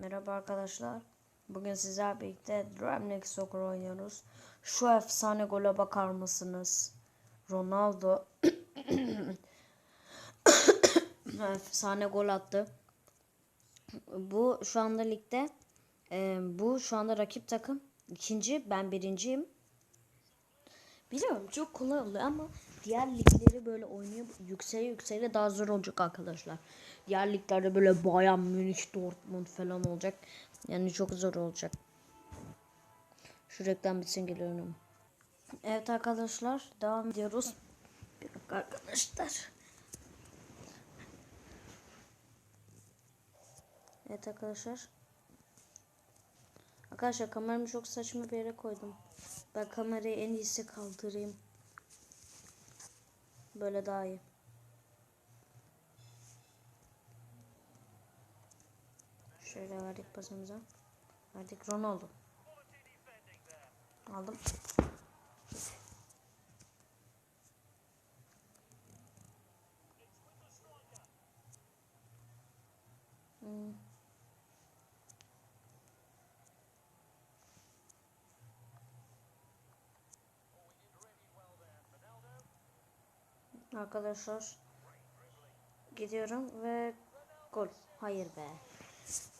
Merhaba arkadaşlar. Bugün sizlerle birlikte League Soccer oynuyoruz. Şu efsane gole bakar mısınız? Ronaldo efsane gol attı. Bu şu anda ligde e, bu şu anda rakip takım ikinci ben birinciyim. Biliyorum çok kolay oluyor ama diğer ligleri böyle oynayıp yüksele yüksele daha zor olacak arkadaşlar. Diğer liglerde böyle Bayern Münih, Dortmund falan olacak. Yani çok zor olacak. Şu reklam bitsin geliyorum. Evet arkadaşlar devam ediyoruz. Bir dakika arkadaşlar. Evet arkadaşlar. Arkadaşlar kameramı çok saçma bir yere koydum. Ben kamerayı en iyisi kaldırayım. Böyle daha iyi. Şöyle verdik pasımıza. Verdik Ronaldo. Aldım. Hmm. Arkadaşlar gidiyorum ve gol. Hayır be.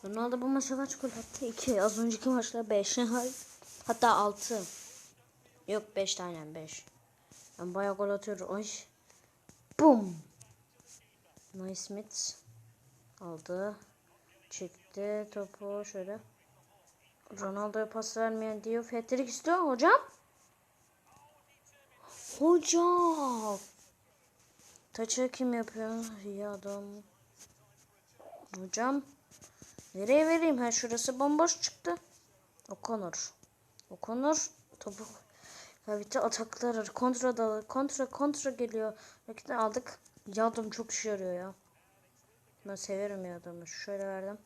Ronaldo bu maça kaç gol attı? 2. Az önceki maçta 5. Hatta 6. Yok 5 tane 5. Ben bayağı gol atıyorum. Ay. Bum. Naismith aldı. Çekti topu şöyle. Ronaldo'ya pas vermeyen diyor. Hattrick istiyor hocam. Hocam. Taçı kim yapıyor? İyi adam. Hocam. Nereye vereyim? Ha şurası bomboş çıktı. Okonur. Okonur topu kavite ataklar kontra da kontra kontra geliyor. Rakipten aldık. Yardım çok işe yarıyor ya. Ben severim ya adamı. Şöyle verdim.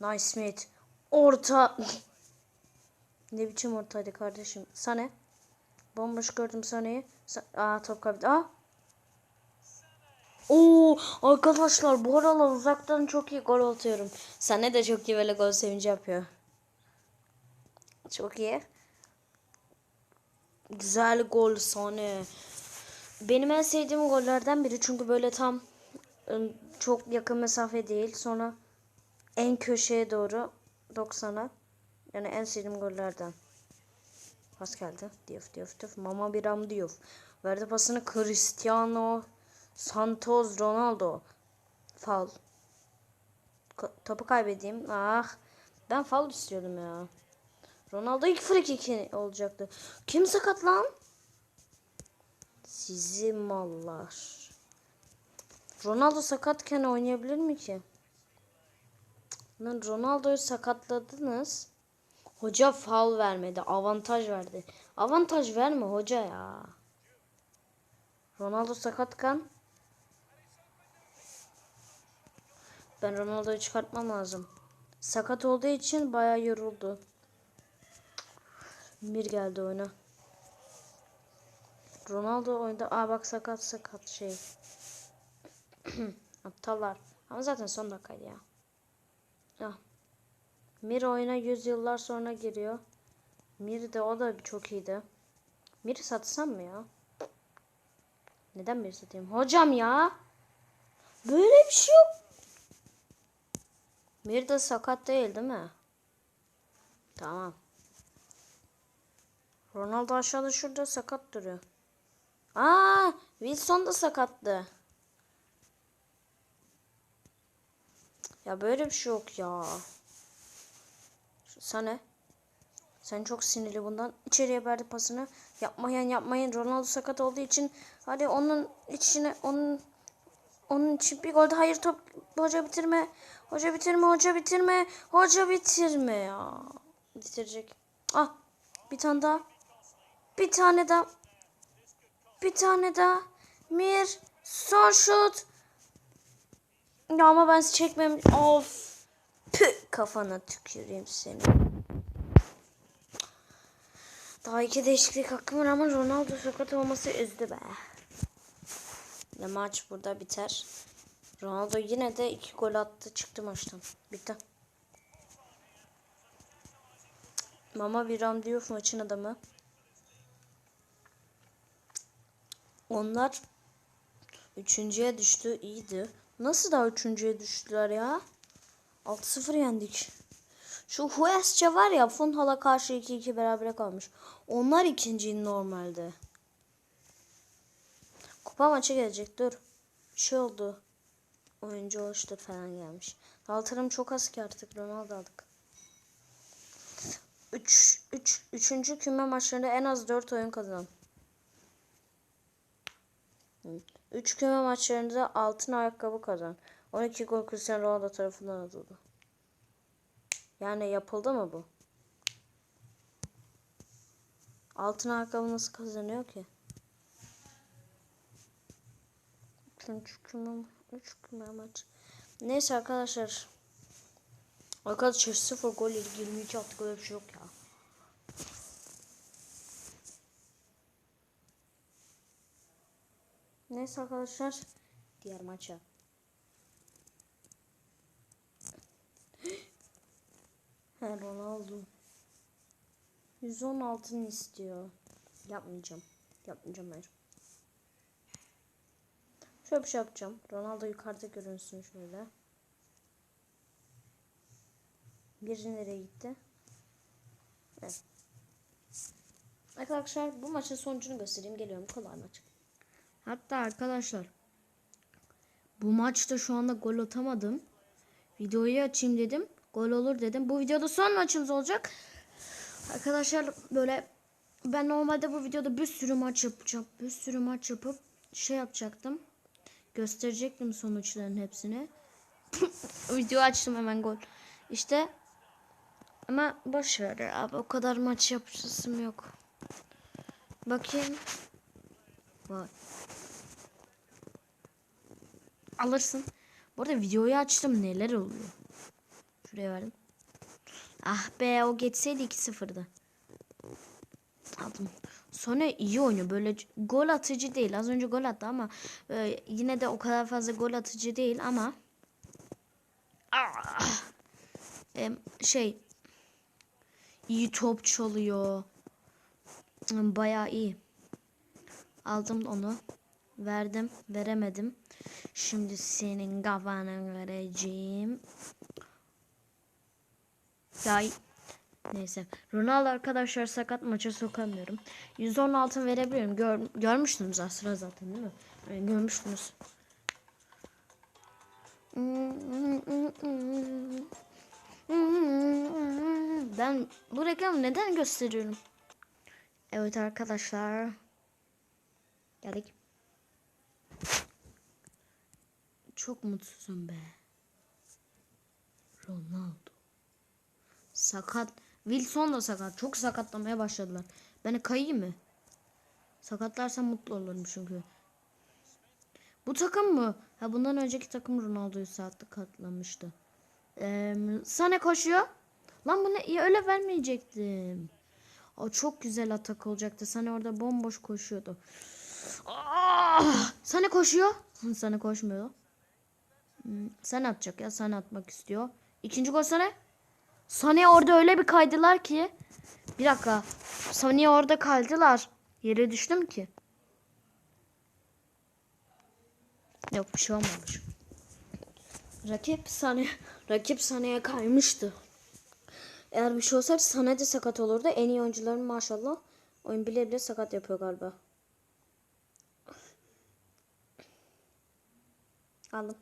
Nice Smith. Orta. ne biçim ortaydı kardeşim. Sane. Bomboş gördüm Sane'yi. Sa Aa top kaptı. Aa. Oo arkadaşlar bu aralar uzaktan çok iyi gol atıyorum. Sane de çok iyi böyle gol sevinci yapıyor. Çok iyi. Güzel gol Sane. Benim en sevdiğim gollerden biri çünkü böyle tam çok yakın mesafe değil. Sonra en köşeye doğru 90'a. Yani en sevdiğim gollerden. Pas geldi. Diouf Diouf Diouf. Mama Biram Diouf. Verdi pasını Cristiano Santos Ronaldo. Fal. Topu kaybedeyim. Ah. Ben fal istiyordum ya. Ronaldo ilk free olacaktı. Kim sakat lan? Sizi mallar. Ronaldo sakatken oynayabilir mi ki? Lan Ronaldo'yu sakatladınız. Hoca faul vermedi. Avantaj verdi. Avantaj verme hoca ya. Ronaldo sakatken ben Ronaldo'yu çıkartmam lazım. Sakat olduğu için bayağı yoruldu. Bir geldi oyuna. Ronaldo oyunda aa bak sakat sakat şey. Aptallar. Ama zaten son dakikaydı ya. Ah. Mir oyuna 100 yıllar sonra giriyor. Mir de o da çok iyiydi. Mir'i satsam mı ya? Neden Mir'i satayım? Hocam ya. Böyle bir şey yok. Mir de sakat değil değil mi? Tamam. Ronaldo aşağıda şurada sakat duruyor. Aa, Wilson da sakattı. Ya böyle bir şey yok ya. Sana. Sen çok sinirli bundan. İçeriye verdi pasını. Yapmayın yapmayın. Ronaldo sakat olduğu için hadi onun içine onun onun için bir gol hayır top hoca bitirme. Hoca bitirme, hoca bitirme. Hoca bitirme ya. Bitirecek. Ah, bir tane daha. Bir tane daha. Bir tane daha. Mir. Son şut. Ya ama ben çekmem. Of. Püh, kafana tüküreyim seni. Daha iki değişiklik hakkım var ama Ronaldo sakat olması üzdü be. Ve maç burada biter. Ronaldo yine de iki gol attı çıktı maçtan. Bitti. Mama bir Diouf maçın adamı. Onlar üçüncüye düştü. iyiydi. Nasıl daha üçüncüye düştüler ya? 6-0 yendik. Şu Huesca var ya Funhal'a karşı 2-2 berabere kalmış. Onlar ikinci normalde. Kupa maçı gelecek dur. Bir şey oldu. Oyuncu oluştur falan gelmiş. Altırım çok az ki artık Ronaldo aldık. 3 3 3. küme maçlarında en az 4 oyun kazan. 3 küme maçlarında altın ayakkabı kazan. 12 gol Cristiano Ronaldo tarafından atıldı. Yani yapıldı mı bu? Altın ayakkabı nasıl kazanıyor ki? Üçüncü küme, üç küme maç. Neyse arkadaşlar. Arkadaşlar 0 gol 22 attık öyle bir şey yok ya. Neyse arkadaşlar. Diğer maça. He Ronaldo. 116'ını istiyor. Yapmayacağım. Yapmayacağım hayır. Şöyle bir şey yapacağım. Ronaldo yukarıda görünsün şöyle. Biri nereye gitti? Evet. Arkadaşlar bu maçın sonucunu göstereyim. Geliyorum kolay maç. Hatta arkadaşlar bu maçta şu anda gol atamadım. Videoyu açayım dedim. Gol olur dedim. Bu videoda son maçımız olacak. Arkadaşlar böyle ben normalde bu videoda bir sürü maç yapacağım. Bir sürü maç yapıp şey yapacaktım. Gösterecektim sonuçların hepsini. Video açtım hemen gol. İşte ama boş. Abi o kadar maç yapasım yok. Bakayım. Vay. Alırsın. Bu arada videoyu açtım. Neler oluyor? Şuraya verdim. Ah be o geçseydi 2-0'da. Aldım. Sonra iyi oynuyor. Böyle gol atıcı değil. Az önce gol attı ama e, yine de o kadar fazla gol atıcı değil ama ah, e, şey iyi top çalıyor. Bayağı iyi. Aldım onu. Verdim. Veremedim. Şimdi senin kafana vereceğim. Ya neyse. Ronaldo arkadaşlar sakat maça sokamıyorum. 110 altın verebilirim. Gör, görmüştünüz aslında zaten değil mi? Yani görmüştünüz. Ben bu reklamı neden gösteriyorum? Evet arkadaşlar. Geldik. Çok mutsuzum be. Ronaldo. Sakat. Wilson da sakat. Çok sakatlamaya başladılar. Ben kayayım mı? Sakatlarsam mutlu olurum çünkü. Bu takım mı? Ha bundan önceki takım Ronaldo'yu sakatlamıştı. Ee, Sane koşuyor. Lan bunu ya öyle vermeyecektim. O çok güzel atak olacaktı. Sane orada bomboş koşuyordu. Ah! Sane koşuyor. Sane koşmuyor. Hmm, Sen atacak ya. Sen atmak istiyor. İkinci gol Sane. Sane orada öyle bir kaydılar ki. Bir dakika. Sane orada kaydılar. Yere düştüm ki. Yok bir şey olmamış. Rakip Sane rakip Sane'ye kaymıştı. Eğer bir şey olsaydı Sane de sakat olurdu. En iyi oyuncuların maşallah oyun bile bile sakat yapıyor galiba. Aldım.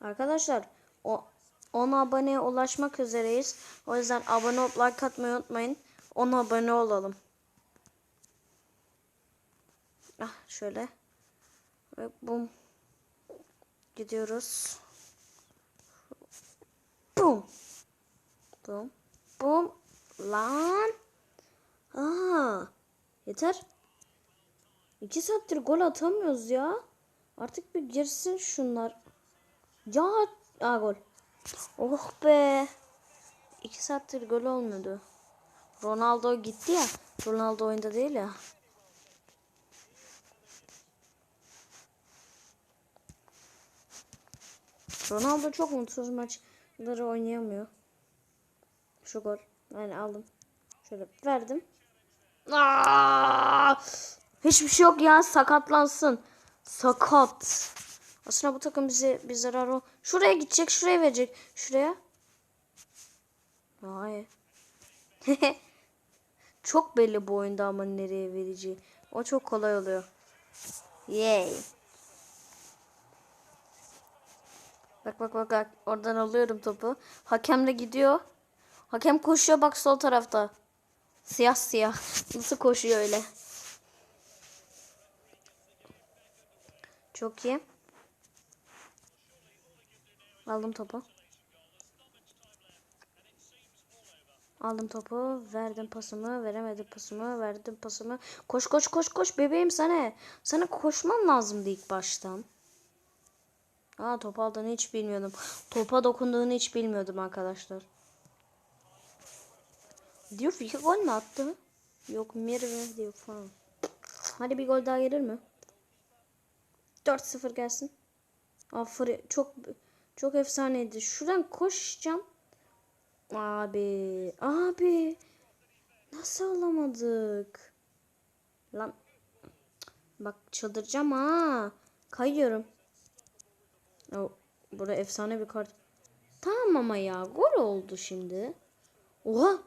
Arkadaşlar o 10 aboneye ulaşmak üzereyiz. O yüzden abone olup like atmayı unutmayın. 10 abone olalım. Ah şöyle. Ve bum. Gidiyoruz. Bum. Bum. Bum. Lan. Aa. Yeter. İki saattir gol atamıyoruz ya. Artık bir girsin şunlar. Ya. Aa gol. Oh be. İki saattir gol olmuyordu. Ronaldo gitti ya. Ronaldo oyunda değil ya. Ronaldo çok mutsuz maç Ları oynayamıyor. Şu gol. Yani aldım. Şöyle verdim. Aa! Hiçbir şey yok ya sakatlansın. Sakat. Aslında bu takım bize bir zarar o. Şuraya gidecek, şuraya verecek. Şuraya. Hayır. çok belli bu oyunda ama nereye vereceği. O çok kolay oluyor. Yay. Bak bak bak bak. Oradan alıyorum topu. Hakem de gidiyor. Hakem koşuyor bak sol tarafta. Siyah siyah. Nasıl koşuyor öyle? Çok iyi. Aldım topu. Aldım topu. Verdim pasımı. Veremedim pasımı. Verdim pasımı. Koş koş koş koş bebeğim sana. Sana koşman lazımdı ilk baştan. Aa top aldığını hiç bilmiyordum. Topa dokunduğunu hiç bilmiyordum arkadaşlar. Diyor iki gol mü attı? Yok Merve diyor falan. Hadi bir gol daha gelir mi? 4-0 gelsin. Aferin çok çok efsaneydi. Şuradan koşacağım. Abi, abi. Nasıl alamadık? Lan. Bak çıldıracağım ha. Kayıyorum. O, burada efsane bir kart. Tamam ama ya. Gol oldu şimdi. Oha.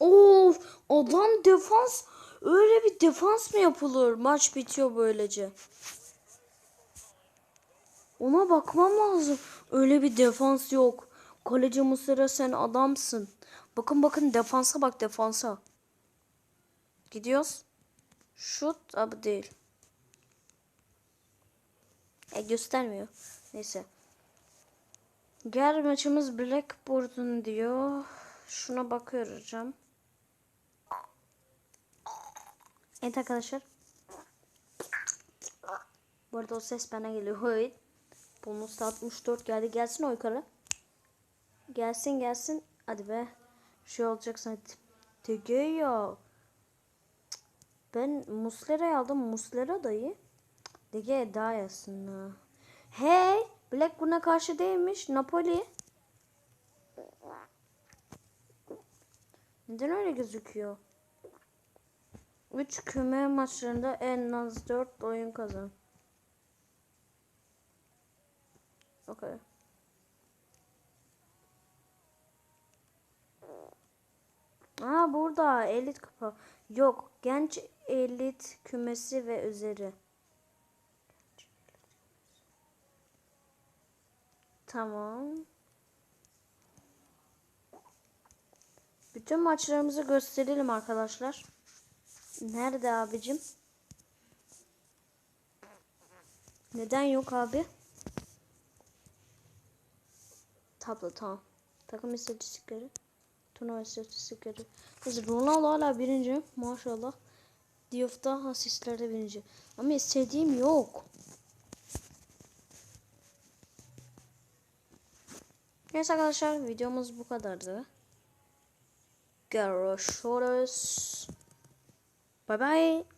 Of. Adam defans. Öyle bir defans mı yapılır? Maç bitiyor böylece. Ona bakmam lazım. Öyle bir defans yok. Kaleci Muslera sen adamsın. Bakın bakın defansa bak defansa. Gidiyoruz. Şut abi değil. E göstermiyor. Neyse. Diğer maçımız Blackboard'un diyor. Şuna bakıyoruz hocam. Evet arkadaşlar. Bu arada o ses bana geliyor. Bonus 64 geldi. Gelsin o yukarı. Gelsin gelsin. Hadi be. Şey olacak sanki. Tege ya. Ben Muslera'yı aldım. Muslera dayı. Dege daha yazsın. Hey. Black buna karşı değilmiş. Napoli. Neden öyle gözüküyor? 3 küme maçlarında en az 4 oyun kazan. Okay. Aa burada elit kupa. Yok genç elit kümesi ve üzeri. Tamam. Bütün maçlarımızı gösterelim arkadaşlar. Nerede abicim? Neden yok abi? Tablo tamam. Takım istatistikleri. Turnuva istatistikleri. Kız Ronaldo hala birinci. Maşallah. Diouf'ta asistlerde birinci. Ama istediğim yok. Neyse arkadaşlar videomuz bu kadardı. Görüşürüz. Bye bye.